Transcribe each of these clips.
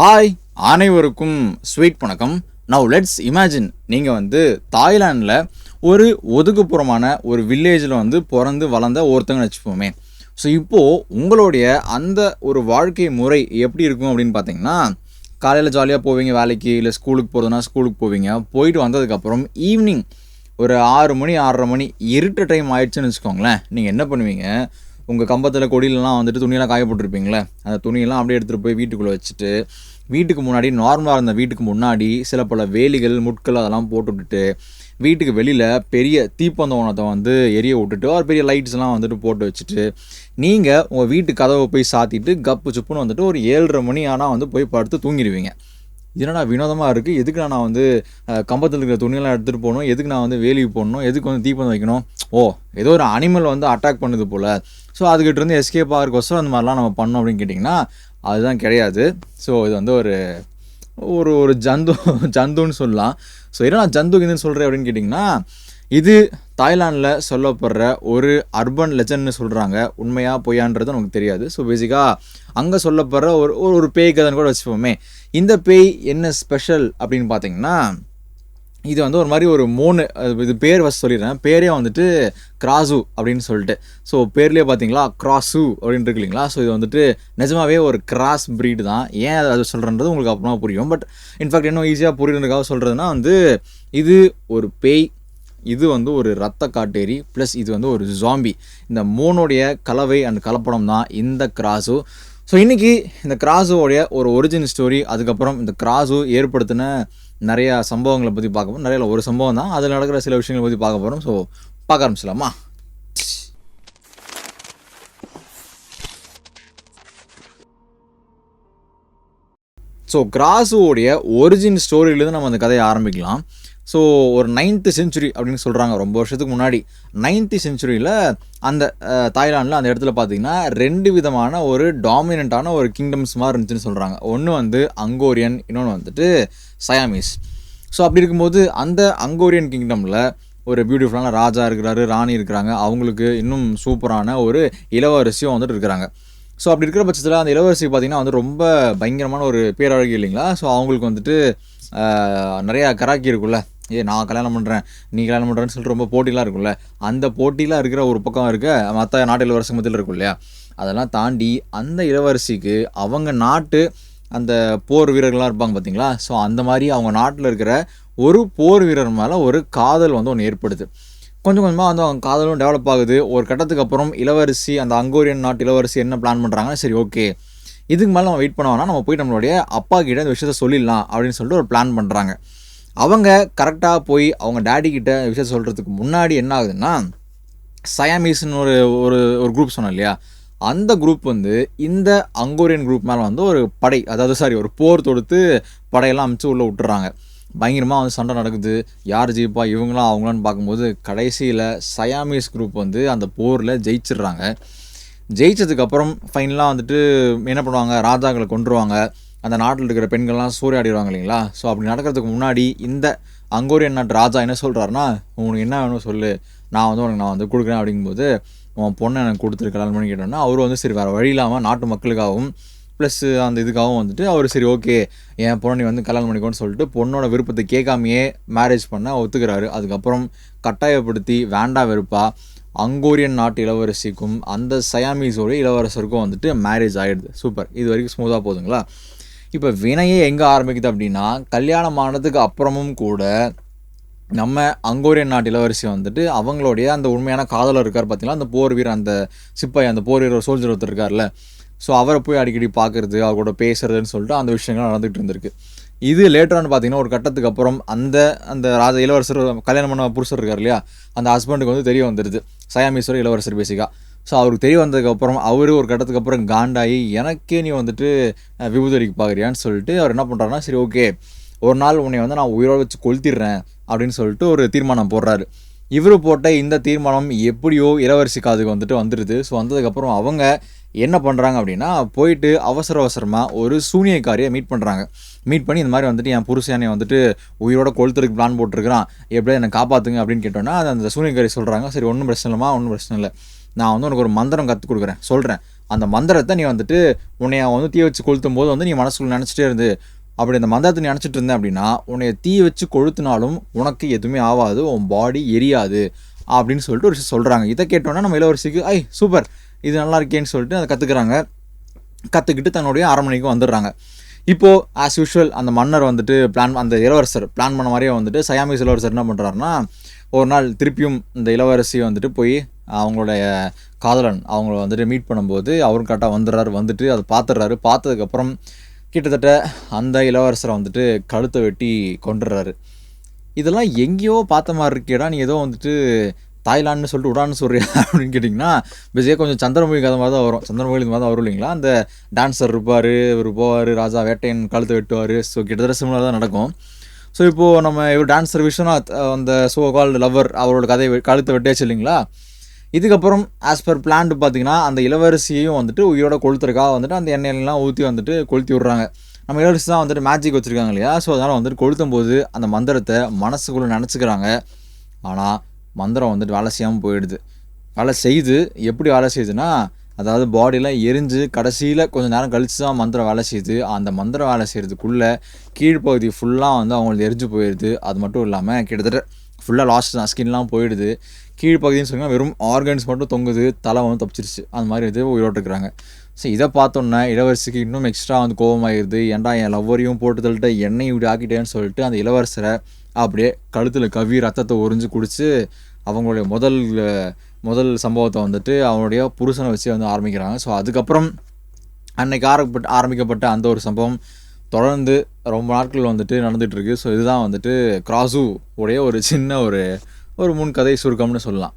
Hi அனைவருக்கும் sweet வணக்கம். Now let's imagine நீங்கள் வந்து தாய்லாண்டில் ஒரு ஒதுக்குப்புறமான ஒரு வில்லேஜில் வந்து பிறந்து வளர்ந்த ஒருத்தங்கன்னு வச்சுப்போமே ஸோ இப்போது உங்களுடைய அந்த ஒரு வாழ்க்கை முறை எப்படி இருக்கும் அப்படின்னு பார்த்தீங்கன்னா காலையில் ஜாலியாக போவீங்க வேலைக்கு இல்லை ஸ்கூலுக்கு போகிறதுனா ஸ்கூலுக்கு போவீங்க. போயிட்டு வந்ததுக்கப்புறம் ஈவினிங் ஒரு ஆறு மணி ஆறரை மணி இருட்ட டைம் ஆயிடுச்சுன்னு வச்சுக்கோங்களேன். நீங்கள் என்ன பண்ணுவீங்க? உங்கள் கம்பத்தில் கொடியிலலாம் வந்துட்டு துணியெல்லாம் காய போட்டிருப்பீங்களே அந்த துணியெல்லாம் அப்படியே எடுத்துகிட்டு போய் வீட்டுக்குள்ளே வச்சுட்டு வீட்டுக்கு முன்னாடி நார்மலாக இருந்த வீட்டுக்கு முன்னாடி சில பல வேலிகள் முட்கள் அதெல்லாம் போட்டு விட்டுட்டு வீட்டுக்கு வெளியில் பெரிய தீப்பந்தவனத்தை வந்து எரிய விட்டுட்டு ஒரு பெரிய லைட்ஸ்லாம் வந்துட்டு போட்டு வச்சுட்டு நீங்கள் உங்கள் வீட்டு கதவை போய் சாத்திட்டு கப்பு சுப்புன்னு வந்துட்டு ஒரு ஏழரை மணி ஆனால் வந்து போய் படுத்து தூங்கிடுவீங்க. இது என்னடா வினோதமாக இருக்குது எதுக்கு நான் வந்து கம்பத்தில் இருக்கிற துணியெல்லாம் எடுத்துகிட்டு போகணும்? எதுக்கு நான் வந்து வேலிக்கு போடணும் எதுக்கு வந்து தீப்பந்தம் வைக்கணும்? ஓ ஏதோ ஒரு அனிமல் வந்து அட்டாக் பண்ணுது போல். ஸோ அதுக்கிட்ட இருந்து எஸ்கேப் ஆகிறக்கோசரம் அந்த மாதிரிலாம் நம்ம பண்ணோம் அப்படின்னு கேட்டிங்கன்னா அதுதான் கிடையாது. ஸோ இது வந்து ஒரு ஒரு ஒரு ஜந்து ஜந்துன்னு சொல்லலாம். ஸோ ஏன்னா நான் ஜந்து இதுன்னு சொல்கிறேன் அப்படின்னு கேட்டிங்கன்னா இது தாய்லாண்டில் சொல்லப்படுற ஒரு அர்பன் லெஜண்ட்னு சொல்கிறாங்க உண்மையாக பொய்யான்றது நமக்கு தெரியாது. ஸோ பேசிக்காக அங்கே சொல்லப்படுற ஒரு ஒரு- ஒரு பேய் கதைன்னு கூட வச்சுப்போமே இந்த பேய் என்ன ஸ்பெஷல் அப்படின்னு பார்த்தீங்கன்னா இது வந்து ஒரு மாதிரி ஒரு மூணு அது இது பேர் ஃபஸ்ட் சொல்லிடுறேன். பேரே வந்துட்டு கிராசு அப்படின்னு சொல்லிட்டு. ஸோ பேர்லேயே பார்த்தீங்களா கிராசு அப்படின்னு இருக்கு இல்லைங்களா? ஸோ இது வந்துட்டு நிஜமாவே ஒரு கிராஸ் ப்ரீடு தான். ஏன் அது- அது சொல்கிறன்றது உங்களுக்கு அப்புறமா புரியும். பட் இன்ஃபேக்ட் இன்னும் ஈஸியாக புரியுறதுக்காக சொல்கிறதுனா வந்து இது ஒரு பேய் இது வந்து ஒரு ரத்த காட்டேரி ப்ளஸ் இது வந்து ஒரு ஜாம்பி இந்த மூணுடைய கலவை அண்ட் கலப்படம் தான் இந்த கிராஸு ஸோ இன்றைக்கி இந்த கிராஸுவோடைய ஒரு ஒரிஜின் ஸ்டோரி அதுக்கப்புறம் இந்த கிராஸு ஏற்படுத்தின நிறையா சம்பவங்களை பற்றி பார்க்க போகிறோம் நிறைய ஒரு சம்பவம் தான். அதில் நடக்கிற சில விஷயங்களை பற்றி பார்க்க போகிறோம் ஸோ பார்க்க ஆரம்பிச்சலாமா ஸோ கிராஸுவோடைய ஒரிஜின் ஸ்டோரியிலேருந்து நம்ம அந்த கதையை ஆரம்பிக்கலாம். ஸோ ஒரு நைன்த்து செஞ்சுரி அப்படின்னு சொல்கிறாங்க ரொம்ப வருஷத்துக்கு முன்னாடி நைன்த்து செஞ்சுரியில் அந்த தாய்லாண்டில் அந்த இடத்துல பார்த்தீங்கன்னா ரெண்டு விதமான ஒரு டாமினண்ட்டான ஒரு கிங்டம்ஸ் மாதிரி இருந்துச்சுன்னு சொல்கிறாங்க ஒன்று வந்து அங்கோரியன் இன்னொன்று வந்துட்டு சயாமீஸ் ஸோ அப்படி இருக்கும்போது அந்த அங்கோரியன் கிங்டமில் ஒரு பியூட்டிஃபுல்லான ராஜா இருக்கிறாரு ராணி இருக்கிறாங்க. அவங்களுக்கு இன்னும் சூப்பரான ஒரு இளவரசியும் வந்துட்டு இருக்கிறாங்க. ஸோ அப்படி இருக்கிற பட்சத்தில் அந்த இளவரசி பார்த்தீங்கன்னா வந்து ரொம்ப பயங்கரமான ஒரு பேரழகி இல்லைங்களா? ஸோ அவங்களுக்கு வந்துட்டு நிறையா கராக்கி இருக்குல்ல ஏ நான் கல்யாணம் பண்ணுறேன் நீ கல்யாணம் பண்ணுறேன்னு சொல்லிட்டு ரொம்ப போட்டிலாம் இருக்குல்ல அந்த போட்டிலாம் இருக்கிற ஒரு பக்கம் இருக்க மற்ற நாட்டு இளவரசி மத்தியில் இருக்கும் இல்லையா? அதெல்லாம் தாண்டி அந்த இளவரசிக்கு அவங்க நாட்டு அந்த போர் வீரர்கள்லாம் இருப்பாங்க பார்த்தீங்களா? ஸோ அந்த மாதிரி அவங்க நாட்டில் இருக்கிற ஒரு போர் வீரர் மேலே ஒரு காதல் வந்து ஒன்று ஏற்படுது. கொஞ்சம் கொஞ்சமாக வந்து அவங்க காதலும் டெவலப் ஆகுது. ஒரு கட்டத்துக்கு அப்புறம் இளவரசி அந்த அங்கோரியன் நாட்டு இளவரசி என்ன பிளான் பண்ணுறாங்கன்னா சரி ஓகே இதுக்கு மேலே நம்ம வெயிட் பண்ண நம்ம போய் நம்மளுடைய அப்பா கிட்ட இந்த விஷயத்த சொல்லிடலாம் அப்படின்னு சொல்லிட்டு ஒரு பிளான் பண்ணுறாங்க அவங்க கரெக்டாக போய் அவங்க டேடி கிட்ட விஷயத்த சொல்கிறதுக்கு முன்னாடி என்ன ஆகுதுன்னா சயாமீஸ்னு ஒரு ஒரு ஒரு குரூப் சொன்னோம் இல்லையா? அந்த குரூப் வந்து இந்த அங்கோரியன் குரூப் மேலே வந்து ஒரு படை அதாவது சாரி ஒரு போர் தொடுத்து படையெல்லாம் அமுச்சு உள்ளே விட்டுறாங்க. பயங்கரமாக வந்து சண்டை நடக்குது. யார் ஜெயிப்பா இவங்களாம் அவங்களான்னு பார்க்கும்போது கடைசியில் சயாமீஸ் குரூப் வந்து அந்த போரில் ஜெயிச்சிடுறாங்க. ஜெயிச்சதுக்கப்புறம் ஃபைனலாக வந்துட்டு என்ன பண்ணுவாங்க? ராஜாக்களை கொண்டுருவாங்க அந்த நாட்டில் இருக்கிற பெண்கள்லாம் சூறையாடிடுவாங்க இல்லைங்களா? ஸோ அப்படி நடக்கிறதுக்கு முன்னாடி இந்த அங்கோரியன் நாட்டு ராஜா என்ன சொல்கிறாருன்னா உனக்கு என்ன வேணும் சொல்லு. நான் வந்து உனக்கு நான் வந்து கொடுக்குறேன். அப்படிங்கும்போது உன் பொண்ணை எனக்கு கொடுத்துரு கல்யாணம் பண்ணி கேட்டோன்னா அவரும் வந்து சரி வேறு வழி இல்லாமல் நாட்டு மக்களுக்காகவும் ப்ளஸ் அந்த இதுக்காகவும் வந்துட்டு அவர் சரி ஓகே என் பொண்ணை வந்து கல்யாணம் பண்ணிக்கோன்னு சொல்லிட்டு பொண்ணோட விருப்பத்தை கேட்காமையே மேரேஜ் பண்ண ஒத்துக்கிறாரு. அதுக்கப்புறம் கட்டாயப்படுத்தி வேண்டா வெறுப்பா அங்கோரியன் நாட்டு இளவரசிக்கும் அந்த சயாமீஸோட இளவரசருக்கும் வந்துட்டு மேரேஜ் ஆகிடுது சூப்பர் இது வரைக்கும் ஸ்மூத்தாக போதுங்களா? இப்போ வினையே எங்கே ஆரம்பிக்குது அப்படின்னா கல்யாணம் ஆனதுக்கு அப்புறமும் கூட நம்ம அங்கோரியன் நாட்டு இளவரசி வந்துட்டு அவங்களுடைய அந்த உண்மையான காதலர் இருக்கார் பார்த்தீங்கன்னா அந்த போர் வீரர் அந்த சிப்பாய் அந்த போர் வீரர் சோல்ஜர் ஒருத்தர் இருக்கார்ல ஸோ அவரை போய் அடிக்கடி பார்க்கறது அவர் கூட பேசுறதுன்னு சொல்லிட்டு அந்த விஷயங்கள் நடந்துகிட்டு இருந்திருக்கு. இது லேட்டரானு பார்த்தீங்கன்னா ஒரு கட்டத்துக்கு அப்புறம் அந்த அந்த ராஜ இளவரசர் கல்யாணம் பண்ண புருஷர் இருக்கார் இல்லையா? அந்த ஹஸ்பண்டுக்கு வந்து தெரிய வந்துடுது சயாமீஸ்வரர் இளவரசர் பேசிக்காக ஸோ அவருக்கு தெரிய வந்ததுக்கப்புறம் அவர் ஒரு கட்டத்துக்கு அப்புறம் காண்டாகி எனக்கே நீ வந்துட்டு விபூதரிக்கு பார்க்குறியான்னு சொல்லிட்டு அவர் என்ன பண்ணுறாருன்னா சரி ஓகே ஒரு நாள் உன்னை வந்து நான் உயிரோடு வச்சு கொளுத்திடுறேன் அப்படின்னு சொல்லிட்டு ஒரு தீர்மானம் போடுறாரு. இவர் போட்ட இந்த தீர்மானம் எப்படியோ இளவரசி காதுக்கு வந்துட்டு வந்துடுது. ஸோ வந்ததுக்கப்புறம் அவங்க என்ன பண்ணுறாங்க அப்படின்னா போயிட்டு அவசர அவசரமாக ஒரு சூனியக்காரியை மீட் பண்ணுறாங்க மீட் பண்ணி இந்த மாதிரி வந்துட்டு என் புருஷனை வந்துட்டு உயிரோட கொளுத்துறதுக்கு பிளான் போட்டிருக்கிறான். எப்படியா என்னை காப்பாற்றுங்க அப்படின்னு கேட்டோன்னா அது அந்த சூனியக்காரி சொல்கிறாங்க சரி ஒன்றும் பிரச்சனை இல்லைம்மா ஒன்றும் பிரச்சனை இல்லை. நான் வந்து உனக்கு ஒரு மந்திரம் கற்றுக் கொடுக்குறேன். சொல்கிறேன் அந்த மந்திரத்தை நீ வந்துட்டு உன்னைய வந்து தீ வச்சு கொளுத்தும் போது வந்து நீ மனசுக்குள்ள நினச்சிட்டே இருந்து. அப்படி அந்த மந்திரத்தை நினச்சிட்டு இருந்தேன் அப்படின்னா உன்னைய தீ வச்சு கொளுத்துனாலும் உனக்கு எதுவுமே ஆகாது உன் பாடி எரியாது அப்படின்னு சொல்லிட்டு ஒரு சொல்கிறாங்க இதை கேட்டோன்னா நம்ம இளவரசிக்கு ஐ சூப்பர் இது நல்லா இருக்கேன்னு சொல்லிட்டு அதை கற்றுக்குறாங்க கற்றுக்கிட்டு தன்னுடைய அரண்மனைக்கு வந்துடுறாங்க. இப்போது ஆஸ் யூஷுவல் அந்த மன்னர் வந்துட்டு பிளான் அந்த இளவரசர் பிளான் பண்ண மாதிரியே வந்துட்டு சயாமிஸ் இளவரசர் என்ன பண்ணுறாருன்னா ஒரு நாள் திருப்பியும் இந்த இளவரசி வந்துட்டு போய் அவங்களுடைய காதலன் அவங்கள வந்துட்டு மீட் பண்ணும்போது அவரும் கரெக்டாக வந்துடுறாரு வந்துட்டு அதை பார்த்துடுறாரு. பார்த்ததுக்கப்புறம் கிட்டத்தட்ட அந்த இளவரசரை வந்துட்டு கழுத்தை வெட்டி கொண்டுடுறாரு இதெல்லாம் எங்கேயோ பார்த்த மாதிரி இருக்கேடா நீ ஏதோ வந்துட்டு தாய்லாந்துன்னு சொல்லிட்டு உடான்னு சொல்றியா அப்படின்னு கேட்டிங்கன்னா பேசியாக கொஞ்சம் சந்திரமுகி கதை மாதிரி தான் வரும். சந்திரமுகி இந்த மாதிரி தான் வரும் இல்லைங்களா? அந்த டான்ஸர் இருப்பார் இவர் போவார் ராஜா வேட்டையன் கழுத்தை வெட்டுவார். ஸோ கிட்டத்தட்ட சிமிலர் தான் நடக்கும். ஸோ இப்போது நம்ம இவர் டான்ஸர் விஸ்வநாத் அந்த சோ கால்டு லவ்வர் அவரோட கதை கழுத்தை வெட்டியாச்சு இல்லைங்களா? இதுக்கப்புறம் ஆஸ் பர் பிளான்டு பார்த்தீங்கன்னா அந்த இளவரசியையும் வந்துட்டு உயிரோட கொளுத்துறக்காக வந்துட்டு அந்த எண்ணெயிலலாம் ஊற்றி வந்துட்டு கொளுத்தி விட்றாங்க. நம்ம இளவரசி தான் வந்துட்டு மேஜிக் வச்சுருக்காங்க இல்லையா? ஸோ அதனால் வந்துட்டு கொளுத்தும் போது அந்த மந்திரத்தை மனசுக்குள்ளே நினச்சிக்கிறாங்க. ஆனால் மந்திரம் வந்துட்டு வேலை செய்யாமல் போயிடுது. வேலை செய்து எப்படி வேலை செய்யுதுன்னா அதாவது பாடியெலாம் எரிஞ்சு கடைசியில் கொஞ்சம் நேரம் கழித்து தான் மந்திரம் வேலை செய்யுது. அந்த மந்திரம் வேலை செய்கிறதுக்குள்ளே கீழ்ப்பகுதி ஃபுல்லாக வந்து அவங்களுக்கு எரிஞ்சு போயிடுது அது மட்டும் இல்லாமல் கிட்டத்தட்ட ஃபுல்லாக லாஸ்ட் தான். ஸ்கின்லாம் போயிடுது. கீழ்ப்பகுதின்னு சொன்னால் வெறும் ஆர்கன்ஸ் மட்டும் தொங்குது தலை வந்து தப்பிச்சிருச்சு. அந்த மாதிரி இது உயிரோட்டுருக்குறாங்க. ஸோ இதை பார்த்தோன்னே இளவரசிக்கு இன்னும் எக்ஸ்ட்ரா வந்து கோபமாயிருது. ஏன்டா என் லவ்வரையும் போட்டு தள்ளிட்டு எண்ணெய் இப்படி ஆக்கிட்டேன்னு சொல்லிட்டு அந்த இளவரசரை அப்படியே கழுத்தில் கவி ரத்தத்தை உறிஞ்சு குடித்து அவங்களுடைய முதல் முதல் சம்பவத்தை வந்துட்டு அவனுடைய புருஷனை வச்சு வந்து ஆரம்பிக்கிறாங்க. ஸோ அதுக்கப்புறம் அன்னைக்கு ஆரம்பிப்பட்ட ஆரம்பிக்கப்பட்ட அந்த ஒரு சம்பவம் தொடர்ந்து ரொம்ப நாட்கள் வந்துட்டு நடந்துகிட்ருக்கு ஸோ இதுதான் வந்துட்டு கிராசு உடைய ஒரு சின்ன ஒரு ஒரு முன்கதை சுருக்கம்னு சொல்லலாம்.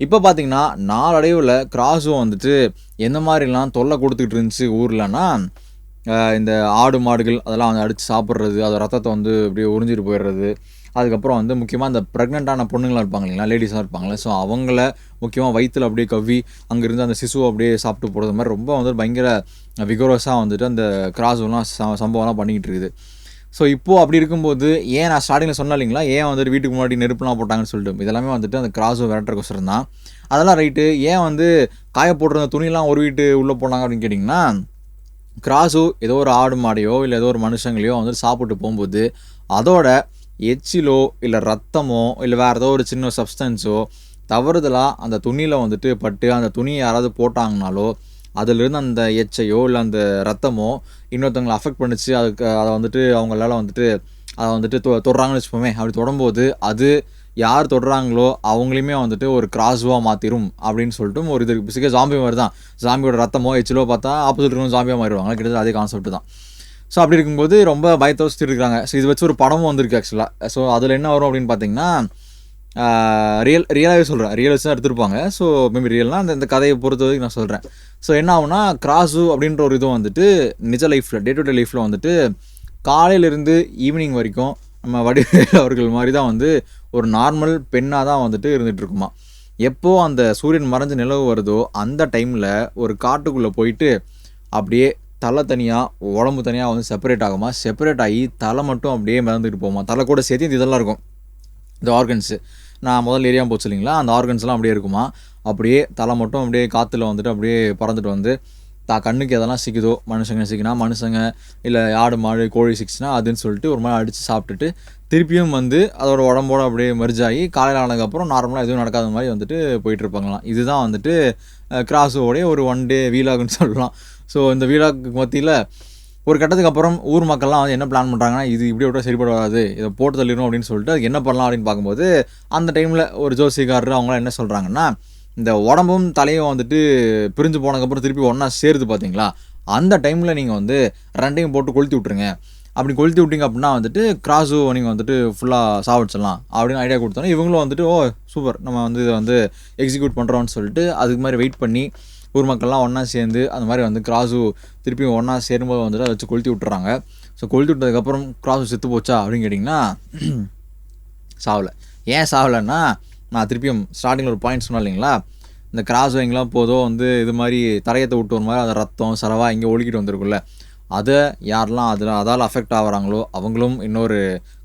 இப்போ பார்த்தீங்கன்னா நாளடைவில் கிராசு வந்துட்டு எந்த மாதிரிலாம் தொல்லை கொடுத்துக்கிட்டு இருந்துச்சு ஊர்லன்னா இந்த ஆடு மாடுகள் அதெல்லாம் வந்து அடித்து சாப்பிட்றது அது ரத்தத்தை வந்து அப்படியே உறிஞ்சிட்டு போயிடுறது அதுக்கப்புறம் வந்து முக்கியமாக அந்த ப்ரெக்னெண்ட்டான பொண்ணுங்களாம் இருப்பாங்க இல்லைங்களா? லேடிஸாக இருப்பாங்களே ஸோ அவங்கள முக்கியமாக வயிற்றில் அப்படியே கவ்வி அங்கேருந்து அந்த சிசுவை அப்படியே சாப்பிட்டு போகிறது மாதிரி ரொம்ப வந்து பயங்கர விகோரஸாக வந்துட்டு அந்த கிராஸ்லாம் சம்பவம்லாம் பண்ணிக்கிட்டு இருக்குது. ஸோ இப்போது அப்படி இருக்கும்போது ஏன் நான் ஸ்டார்டிங்கில் சொன்னேன் இல்லைங்களா? ஏன் வந்துட்டு வீட்டுக்கு முன்னாடி நெருப்புலாம் போட்டாங்கன்னு சொல்லிட்டு. இதெல்லாமே வந்துட்டு அந்த கிராஸோ கொசரம் தான். அதெல்லாம் ரைட்டு ஏன் வந்து காய போட்டிருந்த துணிலாம் ஒரு வீட்டு உள்ளே போனாங்க அப்படின்னு கேட்டிங்கன்னா கிராஸோ ஏதோ ஒரு ஆடு மாடையோ இல்லை ஏதோ ஒரு மனுஷங்களையோ வந்துட்டு சாப்பிட்டு போகும்போது அதோட எச்சிலோ இல்லை ரத்தமோ இல்லை வேறு ஏதோ ஒரு சின்ன சப்ஸ்டன்ஸோ தவறுதலாக அந்த துணியில் வந்துட்டு பட்டு அந்த துணியை யாராவது போட்டாங்கனாலோ அதிலிருந்து அந்த எச்சையோ இல்லை அந்த ரத்தமோ இன்னொருத்தவங்களை அஃபெக்ட் பண்ணிச்சு. அதுக்கு அதை வந்துட்டு அவங்களால வந்துட்டு அதை வந்துட்டு தொ தொடுறாங்கன்னு வச்சுப்போமே அப்படி தொடும்போது அது யார் தொடுறாங்களோ அவங்களையுமே வந்துட்டு ஒரு கிராஸ்வாக மாற்றிடும் அப்படின்னு சொல்லிட்டு ஒரு இது பிசிக்க ஜாம்பி மாதிரி தான் ஜாம்பியோட ரத்தமோ எச்சிலோ பார்த்தா ஆப்போசிட் இருக்கும் ஜாம்பியாக மாறிடுவாங்க. கிட்டத்தட்ட அதே கான்செப்ட் தான். ஸோ அப்படி இருக்கும்போது ரொம்ப பயத்தை வச்சுட்டு இருக்காங்க ஸோ இது வச்சு ஒரு படமும் வந்திருக்கு ஆக்சுவலாக ஸோ அதில் என்ன வரும் அப்படின்னு பார்த்தீங்கன்னா ரியல் ரியலாகவே சொல்கிறேன் ரியல் வச்சு தான் எடுத்திருப்பாங்க. ஸோ மேபி ரியல்னால் அந்த இந்த கதையை பொறுத்த வரைக்கும் நான் சொல்கிறேன் ஸோ என்ன ஆகுனா கிராஸு அப்படின்ற ஒரு இதுவும் வந்துட்டு நிஜ லைஃப்பில் டே டு டே லைஃப்பில் வந்துட்டு காலையிலேருந்து ஈவினிங் வரைக்கும் நம்ம வடிவேல் அவர்கள் மாதிரி தான் வந்து ஒரு நார்மல் பெண்ணாக தான் வந்துட்டு இருந்துகிட்டு இருக்குமா எப்போது அந்த சூரியன் மறைஞ்சு நிலவு வருதோ அந்த டைமில் ஒரு காட்டுக்குள்ளே போயிட்டு அப்படியே தலை தனியாக உடம்பு தனியாக வந்து செப்பரேட் ஆகுமா? செப்பரேட் ஆகி தலை மட்டும் அப்படியே மிதந்துட்டு போகுமா? தலை கூட சேர்த்து இந்த இதெல்லாம் இருக்கும். இந்த ஆர்கன்ஸு நான் முதல்ல ஏரியா போச்சு இல்லைங்களா அந்த ஆர்கன்ஸ்லாம் அப்படியே இருக்குமா? அப்படியே தலை மட்டும் அப்படியே காற்றுல வந்துட்டு அப்படியே பறந்துட்டு வந்து தா கண்ணுக்கு எதெல்லாம் சிக்குதோ மனுஷங்க சிக்கினா மனுஷங்க இல்லை ஆடு மாடு கோழி சிக்கிச்சுனா அதுன்னு சொல்லிட்டு ஒரு மாதிரி அடித்து சாப்பிட்டுட்டு திருப்பியும் வந்து அதோட உடம்போட அப்படியே merge காலையில் ஆனதுக்கப்புறம் நார்மலாக எதுவும் நடக்காத மாதிரி வந்துட்டு போயிட்டு இருப்பாங்களாம். இதுதான் வந்துட்டு கிராஸோடைய ஒரு ஒன் டே வீலாகுன்னு சொல்லலாம். ஸோ இந்த வீடாக்கு மத்தியில் ஒரு கட்டத்துக்கு அப்புறம் ஊர் மக்கள்லாம் வந்து என்ன பிளான் பண்ணுறாங்கன்னா இது இப்படி விட சரிப்பட வராது இதை போட்டு தள்ளிடணும் அப்படின்னு சொல்லிட்டு அது என்ன பண்ணலாம் அப்படின்னு பார்க்கும்போது அந்த டைமில் ஒரு ஜோசிகாரர் அவங்களாம் என்ன சொல்கிறாங்கன்னா இந்த உடம்பும் தலையும் வந்துட்டு பிரிஞ்சு போனதுக்கப்புறம் திருப்பி ஒன்றா சேருது பார்த்தீங்களா அந்த டைமில் நீங்கள் வந்து ரெண்டையும் போட்டு கொளுத்தி விட்ருங்க அப்படி கொளுத்தி விட்டிங்க அப்படின்னா வந்துட்டு கிராஸு நீங்கள் வந்துட்டு ஃபுல்லாக சாவடிச்சிடலாம் அப்படின்னு ஐடியா கொடுத்தோன்னா இவங்களும் வந்துட்டு ஓ சூப்பர் நம்ம வந்து இதை வந்து எக்ஸிக்யூட் பண்ணுறோம்னு சொல்லிட்டு அதுக்கு மாதிரி வெயிட் பண்ணி ஊர் மக்கள்லாம் ஒன்றா சேர்ந்து அந்த மாதிரி வந்து கிராஸு திருப்பி ஒன்றா சேரும்போது வந்துட்டு அதை வச்சு கொளுத்தி விட்டுறாங்க. ஸோ கொளுத்தி விட்டதுக்கப்புறம் கிராஸு செத்து போச்சா அப்படின்னு கேட்டிங்கன்னா சாவலை. ஏன் சாவலைன்னா நான் திருப்பியும் ஸ்டார்டிங்கில் ஒரு பாயிண்ட் சொன்னேன் இல்லைங்களா? இந்த கிராஸ் வைங்கெலாம் போதும் வந்து இது மாதிரி தரையத்தை விட்டு ஒரு மாதிரி அதை ரத்தம் செலவாக இங்கே ஒழுகிட்டு வந்திருக்குல்ல அதை யாரெல்லாம் அதில் அதால் அஃபெக்ட் ஆகிறாங்களோ அவங்களும் இன்னொரு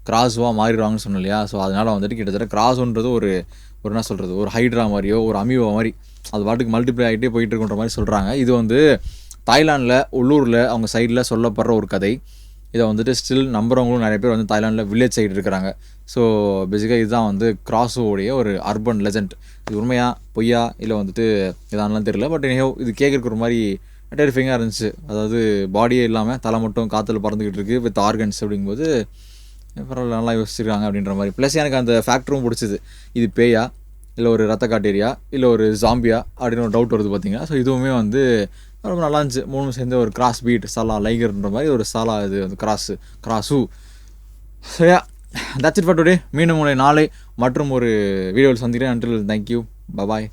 கிராஸுவாக மாறிடுவாங்கன்னு சொன்னோம் இல்லையா? ஸோ அதனால் வந்துட்டு கிட்டத்தட்ட கிராஸுன்றது ஒரு ஒரு என்ன சொல்கிறது ஒரு ஹைட்ரா மாதிரியோ ஒரு அமீவா மாதிரி. அது பாட்டுக்கு மல்டிப்ளை ஆகிட்டே போயிட்டு இருக்குன்ற மாதிரி சொல்கிறாங்க இது வந்து தாய்லாந்தில் உள்ளூரில் அவங்க சைடில் சொல்லப்படுற ஒரு கதை. இதை வந்துட்டு ஸ்டில் நம்புறவங்களும் நிறைய பேர் வந்து தாய்லாந்தில் வில்லேஜ் சைடு இருக்கிறாங்க. ஸோ பேசிக்காக இதுதான் வந்து கிராஸோடைய ஒரு அர்பன் லெஜண்ட் இது உண்மையா பொய்யா இல்லை வந்துட்டு இதானலாம் தெரியல. பட் இனியோ இது கேட்குறக்கு ஒரு மாதிரி டெரிஃபிங்காக இருந்துச்சு. அதாவது பாடியே இல்லாமல் தலை மட்டும் காற்றுல பறந்துக்கிட்டு இருக்குது வித் ஆர்கன்ஸ் அப்படிங்கும்போது பரவாயில்ல நல்லா யோசிச்சிருக்காங்க அப்படின்ற மாதிரி. ப்ளஸ் எனக்கு அந்த ஃபேக்டரும் பிடிச்சிது. இது பேயா? இல்லை ஒரு ரத்த காட்டேரியா இல்லை ஒரு ஜாம்பியா அப்படின்னு ஒரு டவுட் வருது பார்த்தீங்கன்னா ஸோ இதுவுமே வந்து ரொம்ப நல்லா இருந்துச்சு. மூணு சேர்ந்து ஒரு கிராஸ் பீட் சலா லைகர்ன்ற மாதிரி ஒரு சாலா இது வந்து கிராஸு கிராஸு சரியா தட்ஸ் இட் ஃபார் டுடே மீண்டும் உங்களை நாளை மற்றும் ஒரு வீடியோவில் சந்திக்கிறேன். அன்றில் தேங்க்யூ பபாய்